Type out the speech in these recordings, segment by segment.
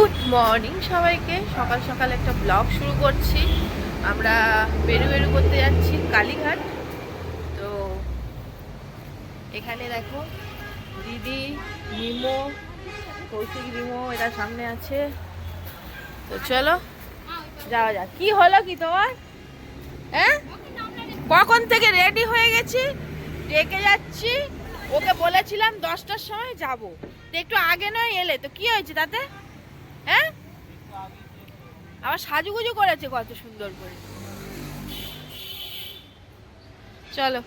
Good morning সবাইকে। সকাল সকাল একটা ব্লগ শুরু করছি। আমরা বেরু বেরু করতে যাচ্ছি কালীঘাট। তো এখানে দেখো দিদি, নিমো, কৌশিক, নিমো, এরা সামনে আছে। তো চলো, যাওয়া যাক। কি হলো কি তোমার? হ্যাঁ? কখন থেকে রেডি হয়ে গেছি? ডেকে যাচ্ছি। ওকে বলেছিলাম দশটার সময় যাব। একটু আগে নয় এলে। তো কি হয়েছে তাতে? হ্যাঁ? আবার সাজুগুজু করেছে কত সুন্দর করে। চলো।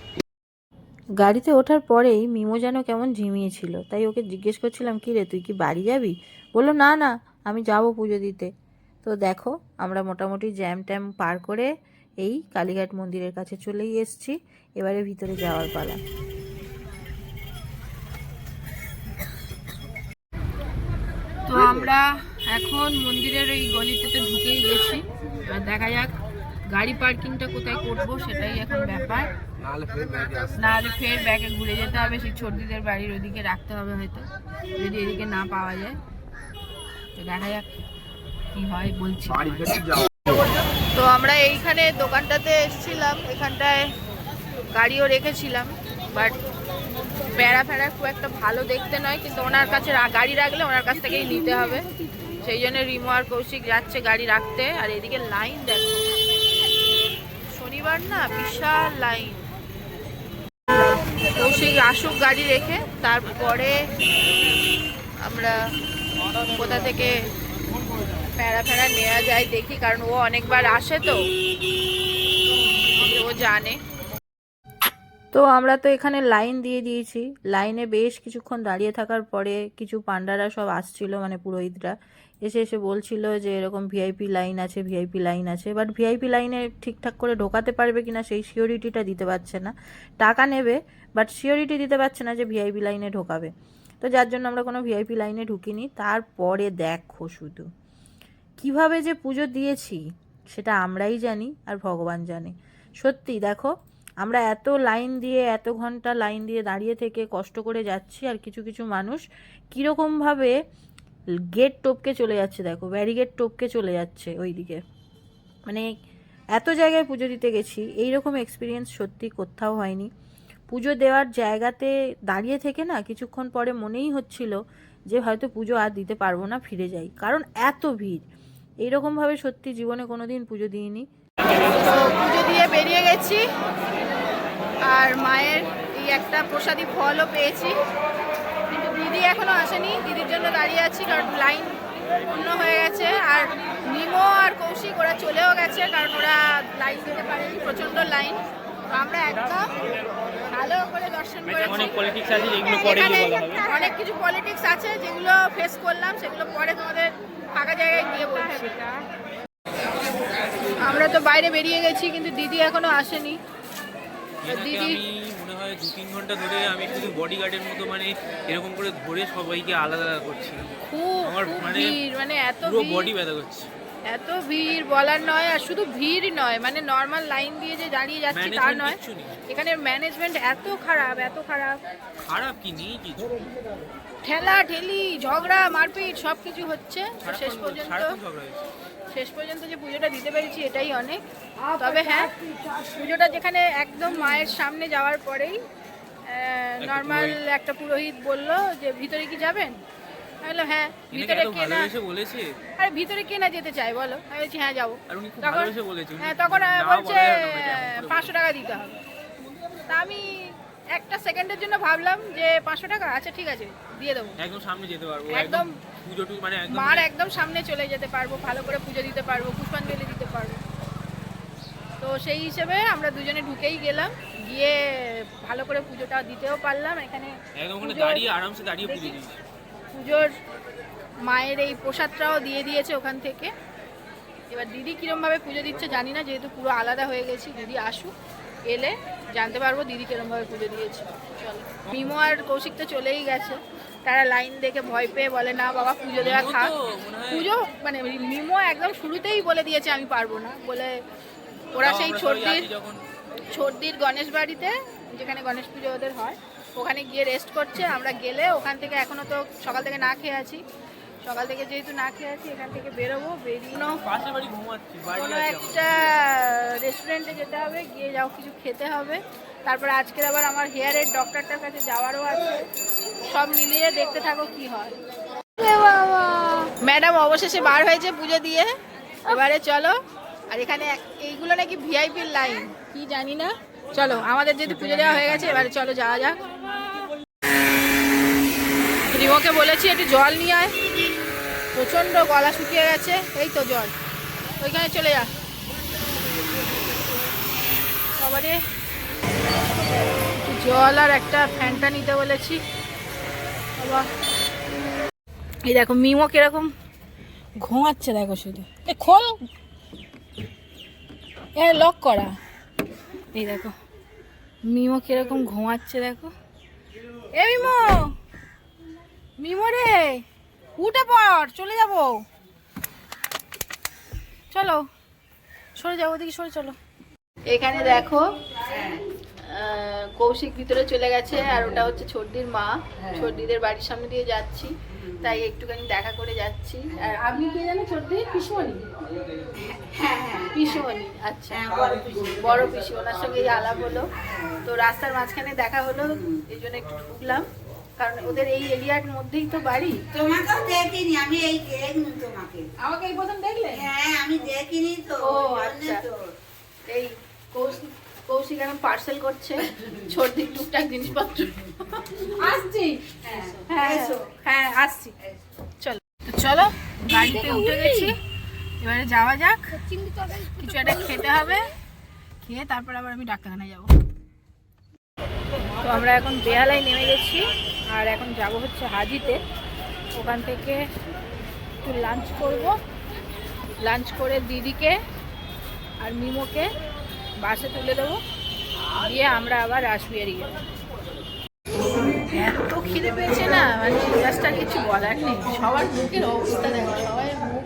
গাড়িতে ওঠার পরেই মিমো যেন কেমন ঝিমিয়েছিল। তাই ওকে জিজ্ঞেস করছিলাম কি রে তুই কি বাড়ি যাবি? বলল না না আমি যাব পুজো দিতে। তো দেখো আমরা মোটামুটি জ্যাম ট্যাম পার করে এই কালীঘাট মন্দিরের কাছে চলেই এসেছি। এবারে ভিতরে যাওয়ার পালা। তো আমরা এখন মন্দিরের ওই গলিতে তো ঢুকেই গেছি। এবার দেখা যাক গাড়ি পার্কিংটা কোথায় করব সেটাই এখন ব্যাপার। নাহলে ফের ব্যাগে ঘুরে যেতে হবে সেই ছোটদিদের বাড়ির ওদিকে রাখতে হবে হয়তো যদি এদিকে না পাওয়া যায়। তো দেখা যাক কি হয় বলছি। তো আমরা এইখানে দোকানটাতে এসেছিলাম এখানটায় গাড়িও রেখেছিলাম বাট বেড়া ফেড়া খুব একটা ভালো দেখতে নয় কিন্তু ওনার কাছে গাড়ি রাখলে ওনার কাছ থেকেই নিতে হবে। সেই জন্য রিমো আর কৌশিক যাচ্ছে গাড়ি রাখতে, আর এদিকে লাইন দেখো। শনিবার না বিশাল লাইন। কৌশিক আসুক গাড়ি রেখে, তারপরে আমরা কোথা থেকে প্যারা ফেরা নেওয়া যায় দেখি, কারণ ও অনেকবার আসে তো। ও জানে। তো আমরা তো এখানে লাইন দিয়ে দিয়েছি। লাইনে বেশ কিছুক্ষণ দাঁড়িয়ে থাকার পরে কিছু পান্ডারা সব আসছিল মানে পুরোহিতরা। এসে এসে বলছিল যে এরকম ভিআইপি লাইন আছে ভিআইপি লাইন আছে বাট ভিআইপি লাইনে ঠিকঠাক করে ঢোকাতে পারবে কিনা সেই সিওরিটিটা দিতে পারছে না। টাকা নেবে বাট সিওরিটি দিতে পারছে না যে ভিআইপি লাইনে ঢোকাবে। তো যার জন্য আমরা কোনো ভিআইপি লাইনে ঢুকিনি। তারপরে দেখো শুধু। কীভাবে যে পুজো দিয়েছি, সেটা আমরাই জানি আর ভগবান জানে। সত্যি দেখো, আমরা এত লাইন দিয়ে, এত ঘণ্টা লাইন দিয়ে দাঁড়িয়ে থেকে কষ্ট করে যাচ্ছি আর কিছু কিছু মানুষ কীরকমভাবে গেট টপকে চলে যাচ্ছে, দেখো ব্যারিগেট টপকে চলে যাচ্ছে ওই দিকে মানে এত জায়গায় পুজো দিতে গেছি এই রকম এক্সপিরিয়েন্স সত্যি কোথাও হয়নি। পুজো দেওয়ার জায়গাতে দাঁড়িয়ে থেকে না কিছুক্ষণ পরে মনেই হচ্ছিল যে হয়তো পুজো আর দিতে পারব না, ফিরে যাই। কারণ এত ভিড়, এইরকমভাবে সত্যি জীবনে কোনো দিন পুজো দিইনি। পুজো দিয়ে বেরিয়ে গেছি, আর মায়ের এই একটা প্রসাদী ফলও পেয়েছি। দিদি এখনও আসেনি। দিদির জন্য দাঁড়িয়ে আছি কারণ লাইন পূর্ণ হয়ে গেছে। আর নিমো আর কৌশিক ওরা চলেও গেছে কারণ ওরা লাইন দিতে পারেনি প্রচণ্ড লাইন আমরা একদম ভালো করে দর্শন করেছি। অনেক কিছু পলিটিক্স আছে যেগুলো ফেস করলাম সেগুলো পরে তোমাদের ফাঁকা জায়গায় গিয়ে বলছি। আমরা তো বাইরে বেরিয়ে গেছি কিন্তু দিদি এখনও আসেনি। দিদি মনে দু তিন ঘণ্টা ধরে আমি শুধু বডি গার্ডের মতো মানে এরকম করে ধরে সবাইকে আলাদা আলাদা করছি। আমার মানে মানে এত পুরো বডি ব্যথা করছে। এত ভিড় বলার নয় আর শুধু ভিড় নয় মানে নর্মাল লাইন দিয়ে যে দাঁড়িয়ে যাচ্ছি তা নয়। এখানে ম্যানেজমেন্ট এত খারাপ এত খারাপ। খারাপ কি নেই কিছু ঠেলা ঠেলি ঝগড়া মারপিট সব কিছু হচ্ছে শেষ পর্যন্ত। শেষ পর্যন্ত যে পুজোটা দিতে পেরেছি এটাই অনেক। তবে হ্যাঁ পুজোটা যেখানে একদম মায়ের সামনে যাওয়ার পরেই নর্মাল একটা পুরোহিত। বলল যে ভিতরে কি যাবেন? বললাম হ্যাঁ ভিতরে এত কে না ভালোবেসে বলেছে? আরে ভিতরে কে না যেতে চায় বলো। আমি বলছি হ্যাঁ যাব। আর তখন হ্যাঁ তখন বলছে পাঁচশো টাকা দিতে হবে। তা আমি একটা সেকেন্ডের জন্য ভাবলাম যে পাঁচশো টাকা? আচ্ছা ঠিক আছে দিয়ে দেবো। একদম সামনে যেতে পারব একদম পুজো টু মানে একদম মার একদম সামনে চলে যেতে পারব ভালো করে পুজো দিতে পারব পুষ্পাঞ্জলি দিতে পারব। তো সেই হিসেবে আমরা দুজনে ঢুকেই গেলাম গিয়ে ভালো করে পুজোটা দিতেও পারলাম এখানে একদম ওখানে দাঁড়িয়ে আরামসে দাঁড়িয়ে পুজো দিয়েছি। পুজোর মায়ের এই প্রসাদটাও দিয়ে দিয়েছে ওখান থেকে। এবার দিদি কিরমভাবে পুজো দিচ্ছে জানি না যেহেতু পুরো আলাদা হয়ে গেছি দিদি আসুক। এলে জানতে পারব দিদি কিরমভাবে পুজো দিয়েছে চলো। মিমো আর কৌশিক তো চলেই গেছে। তারা লাইন দেখে ভয় পেয়ে বলে না বাবা পুজো দেওয়া থাক। পুজো মানে মিমো একদম শুরুতেই বলে দিয়েছে আমি পারব না। বলে ওরা সেই যখন। ছোটদির গণেশ বাড়িতে যেখানে গণেশ পুজো ওদের হয় ওখানে গিয়ে রেস্ট করছে। আমরা গেলে ওখান থেকে এখনও তো সকাল থেকে না খেয়ে আছি। সকাল থেকে যেহেতু না খেয়ে আছি এখান থেকে বেরোবো বেরিয়ে পাশে বাড়ি ঘুমাচ্ছি কোনো একটা রেস্টুরেন্টে যেতে হবে গিয়ে যাও কিছু খেতে হবে। তারপর আজকের আবার আমার হেয়ারের ডক্টরটার কাছে যাওয়ারও আছে। সব মিলিয়ে দেখতে থাকো কি হয়। ম্যাডাম অবশেষে বার হয়েছে পুজো দিয়ে। এবারে চলো। আর এখানে এক- এইগুলো নাকি ভিআইপির লাইন কি জানি না। চলো আমাদের যেহেতু পুজো দেওয়া হয়ে গেছে এবারে চলো যাওয়া যাক। রিমোকে বলেছি, একটু জল নিয়ে আয়। প্রচণ্ড গলা শুকিয়ে গেছে, এই তো জল। ওইখানে চলে যা। একটু জল আর একটা ফ্যানটা নিতে বলেছি। বাবা, এই দেখো, মিমো কীরকম ঘুমাচ্ছে দেখো শুধু। এ খোল। এ লক করা। এই দেখো, মিমো কীরকম ঘুমাচ্ছে দেখো। এ, মিমো রে উঠে চলে যাব। চলো সরে যাব ওদিকে সরে চলো। এখানে দেখো কৌশিক ভিতরে চলে গেছে আর ওটা হচ্ছে ছর্দির মা। ছর্দিদের বাড়ির সামনে দিয়ে যাচ্ছি তাই একটুখানি দেখা করে যাচ্ছি। আর আপনি কে জানেন ছর্দি? পিসমণি। পিসমণি আচ্ছা। বড় পিসি ওনার সঙ্গে আলাপ হলো। তো রাস্তার মাঝখানে দেখা হলো এই জন্য একটু ঢুকলাম। কারণ ওদের এই এরিয়ার মধ্যেই তো বাড়ি। তোমাকেও দেখিনি আমি এই দেখনি তোমাকে। আমাকে এই প্রথম দেখলে? হ্যাঁ আমি দেখিনি তো ও, আচ্ছা। এই কৌশিক কৌশিক এখন পার্সেল করছে সর্দির টুকটাক জিনিসপত্র। আসছি। হ্যাঁ হ্যাঁ আসছি। চলো। চলো গাড়িতে উঠে গেছি। এবারে যাওয়া যাক। কিছু একটা খেতে হবে। খেয়ে তারপর আবার আমি ডাক্তারখানায় যাব। তো আমরা এখন বেহালায় নেমে গেছি আর এখন যাব হচ্ছে হাজিতে। ওখান থেকে একটু লাঞ্চ করব। লাঞ্চ করে দিদিকে আর মিমোকে বাসে তুলে দেবো। দিয়ে আমরা আবার রাসবিহারি যাব এত খিদে পেয়েছে না? মানে জাস্ট আর কিছু বলার নেই। সবার মুখের অবস্থা দেখো সবাই মুখ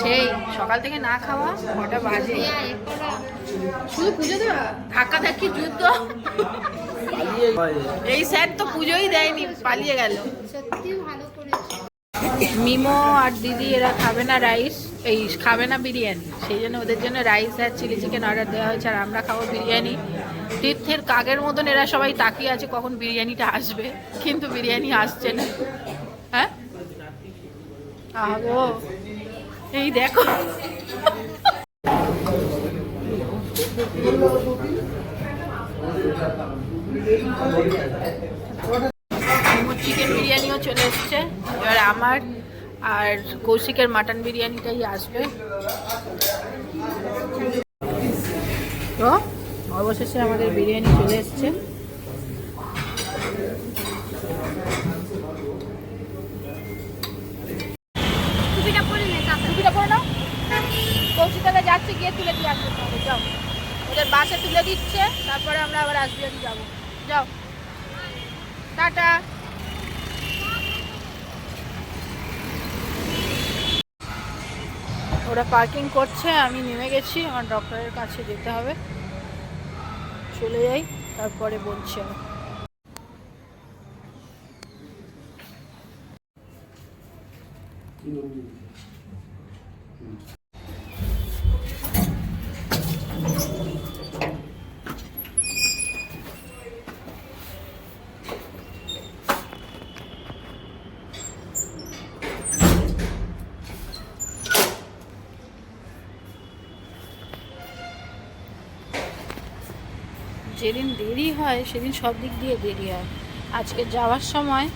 সেই সকাল থেকে না খাওয়া কটা বাজে? শুধু পুজো দেওয়া? ধাক্কা ধাক্কি যুদ্ধ? এই স্যার তো পুজোই দেয়নি, পালিয়ে গেল। মিমো আর দিদি এরা খাবে না রাইস, এই খাবে না বিরিয়ানি। সেই জন্য ওদের জন্য রাইস আর চিলি চিকেন অর্ডার দেওয়া হয়েছে, আর আমরা খাব বিরিয়ানি। তীর্থের কাকের মতন এরা সবাই তাকিয়ে আছে কখন বিরিয়ানিটা আসবে, কিন্তু বিরিয়ানি আসছে না। হ্যাঁ? আগো এই দেখো। চিকেন বিরিয়ানিও চলে এসছে। এবার আমার আর কৌশিকের মাটন বিরিয়ানিটাই আসবে। তো অবশেষে আমাদের বিরিয়ানি চলে এসছে। টুপিটা পরে নাও। কৌশিক দাদা যাচ্ছে গিয়ে তুলে দিয়ে আসবে যাও। ওদের বাসে তুলে দিচ্ছে, তারপরে আমরা আবার আসবি যাব। যাও। টাটা। ওরা পার্কিং করছে, আমি নেমে গেছি, আমার ডক্টরের কাছে যেতে হবে। চলে যাই, তারপরে বলছি আমি। যেদিন দেরি হয়, সেদিন সব দিক দিয়ে দেরি হয়। আজকে যাওয়ার সময়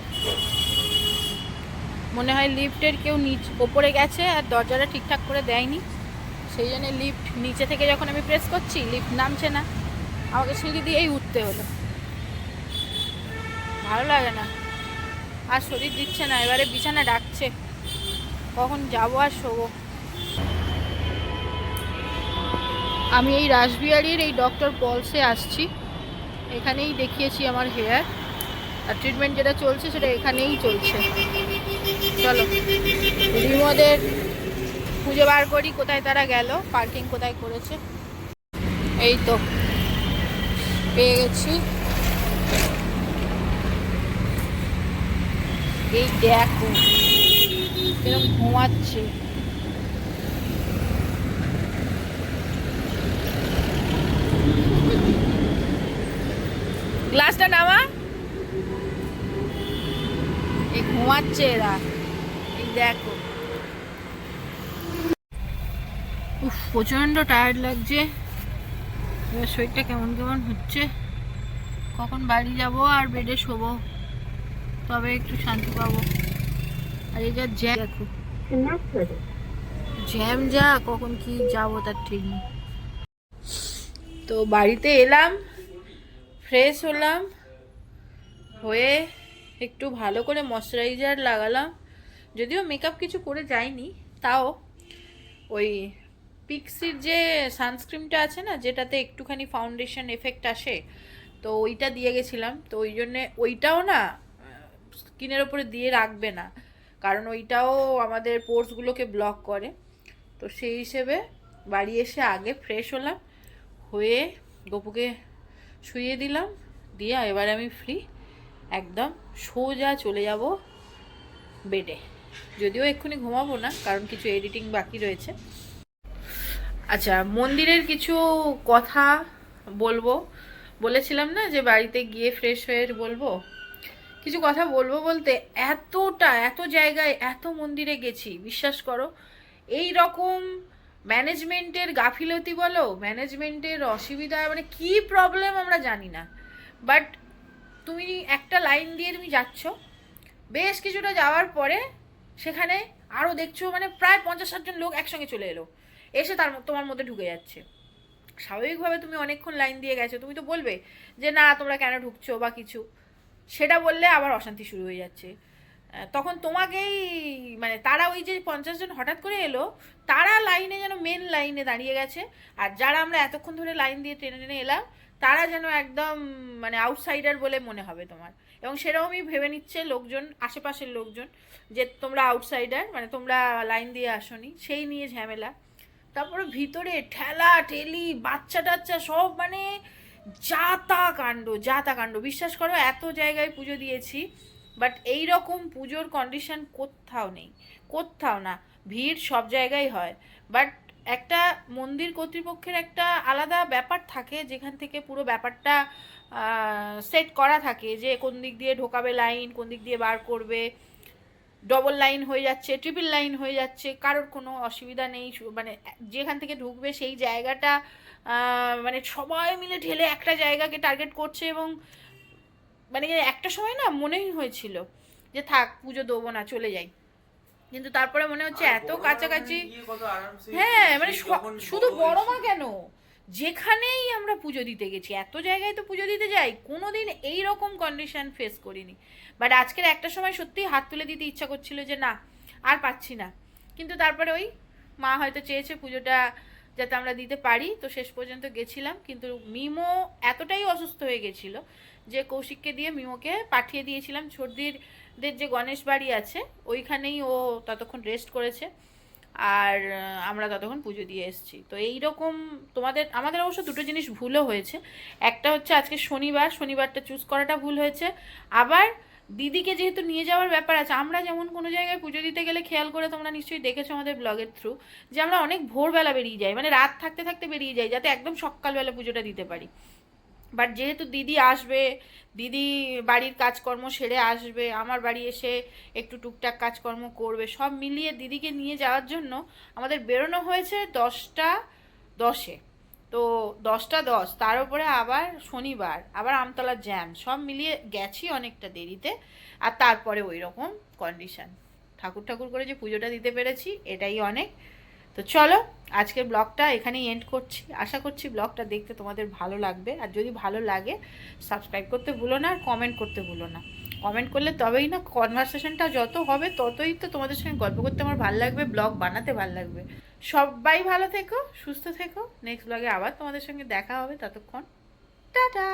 মনে হয় লিফটের কেউ নিচ, ওপরে গেছে আর দরজাটা ঠিকঠাক করে দেয়নি। সেই জন্য লিফট নিচে থেকে যখন আমি প্রেস করছি, লিফট নামছে না। আমাকে সিঁড়ি দিয়েই উঠতে হলো। ভালো লাগে না। আর শরীর দিচ্ছে না, এবারে বিছানা ডাকছে। কখন যাব আর শোবো। আমি এই রাসবিহারির এই ডক্টর পলসে আসছি। এখানেই দেখিয়েছি আমার হেয়ার আর ট্রিটমেন্ট যেটা চলছে সেটা এখানেই চলছে। চলো, রিমোদের খুঁজে বার করি কোথায় তারা গেল পার্কিং কোথায় করেছে। এই তো, পেয়ে গেছি। এই দেখো এরকম ঘুমাচ্ছে। গ্লাসটা নামা। ঘুমাচ্ছে এরা। এই দেখো। উফ, প্রচণ্ড টায়ার্ড লাগছে। এবার শরীরটা কেমন কেমন হচ্ছে? কখন বাড়ি যাব আর বেডে শোবো? তবে একটু শান্তি পাবো। আর এই যা জ্যাম, দেখো। জ্যাম যা, কখন কি যাব তার ঠিক নেই। তো বাড়িতে এলাম। ফ্রেশ হলাম, হয়ে একটু ভালো করে ময়শ্চারাইজার লাগালাম। যদিও মেকআপ কিছু করে যাইনি, তাও ওই পিক্সির যে সানস্ক্রিনটা আছে না, যেটাতে একটুখানি ফাউন্ডেশন এফেক্ট আসে, তো ওইটা দিয়ে গেছিলাম। তো ওই জন্যে ওইটাও না স্কিনের ওপরে দিয়ে রাখবে না, কারণ ওইটাও আমাদের পোর্সগুলোকে ব্লক করে। তো সেই হিসেবে বাড়ি এসে আগে ফ্রেশ হলাম, হয়ে গপুকে শুইয়ে দিলাম, দিয়ে এবার আমি ফ্রি একদম সোজা চলে যাব বেডে। যদিও এক্ষুনি ঘুমাবো না, কারণ কিছু এডিটিং বাকি রয়েছে। আচ্ছা মন্দিরের কিছু কথা বলব। বলেছিলাম না যে বাড়িতে গিয়ে ফ্রেশ হয়ে বলব? কিছু কথা বলব বলতে এতটা, এত জায়গায় এত মন্দিরে গেছি, বিশ্বাস করো। এই রকম ম্যানেজমেন্টের গাফিলতি বলো ম্যানেজমেন্টের অসুবিধা মানে কি প্রবলেম আমরা জানি না। বাট তুমি একটা লাইন দিয়ে তুমি যাচ্ছ, বেশ কিছুটা যাওয়ার পরে সেখানে আরও দেখছ মানে প্রায় পঞ্চাশ ষাটজন লোক একসঙ্গে চলে এলো। এসে তার তোমার মধ্যে ঢুকে যাচ্ছে। স্বাভাবিকভাবে তুমি অনেকক্ষণ লাইন দিয়ে গেছো। তুমি তো বলবে যে, না, তোমরা কেন ঢুকছো? বা কিছু। সেটা বললে আবার অশান্তি শুরু হয়ে যাচ্ছে। তখন তোমাকেই মানে তারা ওই যে পঞ্চাশ জন হঠাৎ করে এলো, তারা লাইনে যেন মেন লাইনে দাঁড়িয়ে গেছে, আর যারা আমরা এতক্ষণ ধরে লাইন দিয়ে টেনে টেনে এলাম, তারা যেন একদম মানে আউটসাইডার বলে মনে হবে তোমার। এবং সেরকমই ভেবে নিচ্ছে লোকজন, আশেপাশের লোকজন, যে তোমরা আউটসাইডার মানে তোমরা লাইন দিয়ে আসনি, সেই নিয়ে ঝামেলা। তারপরে ভিতরে ঠেলা, ঠেলি, বাচ্চা টাচ্চা সব মানে যাতা কাণ্ড যাতা কাণ্ড। বিশ্বাস করো, এত জায়গায় পুজো দিয়েছি বাট এই রকম পুজোর কন্ডিশন কোথাও নেই। কোথাও না, ভিড় সব জায়গায় হয়। বাট একটা মন্দির কর্তৃপক্ষের একটা আলাদা ব্যাপার থাকে, যেখান থেকে পুরো ব্যাপারটা সেট করা থাকে যে কোন দিক দিয়ে ঢোকাবে লাইন কোন দিক দিয়ে বার করবে। ডবল লাইন হয়ে যাচ্ছে ট্রিপল লাইন হয়ে যাচ্ছে, কারোর কোনো অসুবিধা নেই। মানে যেখান থেকে ঢুকবে সেই জায়গাটা মানে সবাই মিলে ঢেলে একটা জায়গাকে টার্গেট করছে এবং মানে একটা সময় না মনেই হয়েছিল যে থাক পুজো দেবো না চলে যাই। কিন্তু তারপরে মনে হচ্ছে এত কাছাকাছি হ্যাঁ মানে শুধু বড় মা কেন? যেখানেই আমরা পুজো দিতে গেছি এত জায়গায় তো পুজো দিতে যাই কোনোদিন এই রকম কন্ডিশন ফেস করিনি। বাট আজকের একটা সময় সত্যিই হাত তুলে দিতে ইচ্ছা করছিল যে না আর পাচ্ছি না। কিন্তু তারপরে ওই মা হয়তো চেয়েছে পুজোটা যাতে আমরা দিতে পারি। তো শেষ পর্যন্ত গেছিলাম, কিন্তু মিমো এতটাই অসুস্থ হয়ে গেছিল যে কৌশিককে দিয়ে মিমোকে পাঠিয়ে দিয়েছিলাম। ছোটদির দের যে গণেশ বাড়ি আছে, ওইখানেই ও ততক্ষণ রেস্ট করেছে। আর আমরা ততক্ষণ পুজো দিয়ে এসেছি। তো এই রকম তোমাদের, আমাদের অবশ্য দুটো জিনিস ভুলও হয়েছে। একটা হচ্ছে আজকে শনিবার, শনিবারটা চুজ করাটা ভুল হয়েছে। আবার দিদিকে যেহেতু নিয়ে যাওয়ার ব্যাপার আছে, আমরা যেমন কোনো জায়গায় পুজো দিতে গেলে খেয়াল করে তোমরা নিশ্চয়ই দেখেছ আমাদের ব্লগের থ্রু যে আমরা অনেক ভোরবেলা বেরিয়ে যাই মানে রাত থাকতে থাকতে বেরিয়ে যাই, যাতে একদম সকালবেলা পুজোটা দিতে পারি। বাট যেহেতু দিদি আসবে, দিদি বাড়ির কাজকর্ম সেরে আসবে, আমার বাড়ি এসে একটু টুকটাক কাজকর্ম করবে, সব মিলিয়ে দিদিকে নিয়ে যাওয়ার জন্য আমাদের বেরোনো হয়েছে দশটা দশে। তো দশটা দশ, তার উপরে আবার শনিবার, আবার আমতলা জ্যাম সব মিলিয়ে গেছি অনেকটা দেরিতে, আর তারপরে ওই রকম কন্ডিশন ঠাকুর ঠাকুর করে যে পুজোটা দিতে পেরেছি, এটাই অনেক। তো চলো, আজকের ব্লগটা এখানেই এন্ড করছি। আশা করছি ব্লগটা দেখতে তোমাদের ভালো লাগবে। আর যদি ভালো লাগে সাবস্ক্রাইব করতে ভুলো না, আর কমেন্ট করতে ভুলো না। কমেন্ট করলে তবেই না কনভারসেশনটা যত হবে, ততই তো তোমাদের সঙ্গে গল্প করতে আমার ভালো লাগবে ব্লগ বানাতে ভালো লাগবে। সবাই ভালো থেকো সুস্থ থেকো। নেক্সট ব্লগে আবার তোমাদের সঙ্গে দেখা হবে ততক্ষণ। টাটা!